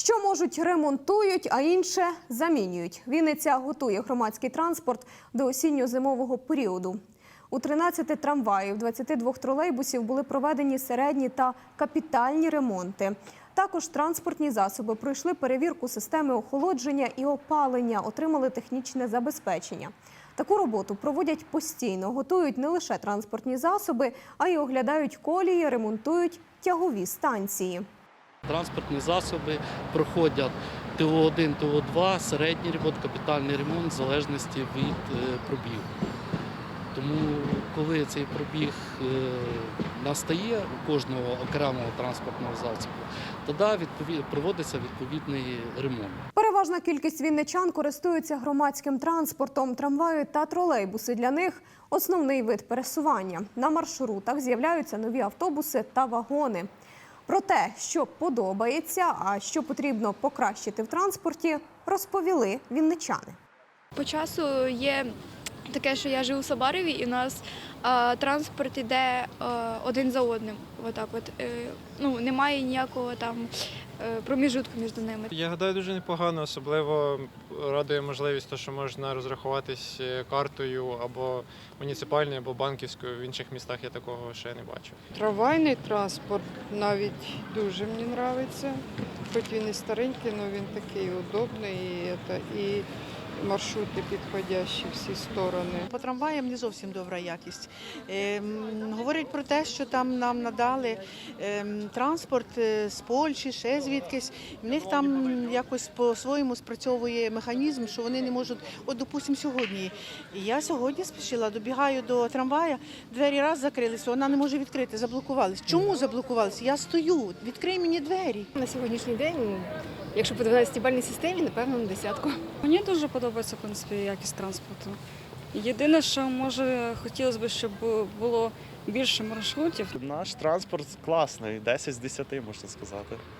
Що можуть ремонтують, а інше замінюють. Вінниця готує громадський транспорт до осінньо-зимового періоду. У 13 трамваїв, 22 тролейбусів були проведені середні та капітальні ремонти. Також транспортні засоби пройшли перевірку системи охолодження і опалення, отримали технічне забезпечення. Таку роботу проводять постійно, готують не лише транспортні засоби, а й оглядають колії, ремонтують тягові станції. Транспортні засоби проходять ТО1, ТО2, середній ремонт, капітальний ремонт в залежності від е, пробігу. Тому коли цей пробіг е, настає у кожного окремого транспортного засобу, тоді проводиться відповідний ремонт. Переважна кількість вінничан користуються громадським транспортом. Трамваї та тролейбуси для них основний вид пересування. На маршрутах з'являються нові автобуси та вагони. Про те, що подобається, а що потрібно покращити в транспорті, розповіли вінничани. По часу є таке, що я живу в Сабарові, і у нас е, транспорт іде е, один за одним. Отак от. Е, ну, немає ніякого там е, проміжутку між ними. Я гадаю, дуже непогано, особливо радує можливість, то, що можна розрахуватись е, картою або муніципальною, або банківською. В інших містах я такого ще не бачив. Трамвайний транспорт навіть дуже мені подобається. Хоч він і старенький, але він такий удобний і, це, і маршрути підходящі всі сторони. По трамваям не зовсім добра якість. Ем, говорять про те, що там нам надали ем, транспорт е, з Польщі, ще звідкись. В них там якось по-своєму спрацьовує механізм, що вони не можуть. От, допустимо, сьогодні. Я сьогодні спішила, добігаю до трамвая, двері раз закрилися, вона не може відкрити, заблокувались. Чому заблокувались? Я стою, відкрий мені двері. На сьогоднішній день, якщо по 12-бальній системі, напевно, на десятку. Мені дуже подобається в принципі якість транспорту. Єдине, що може хотілося б, щоб було більше маршрутів. Наш транспорт класний, 10 з 10, можна сказати.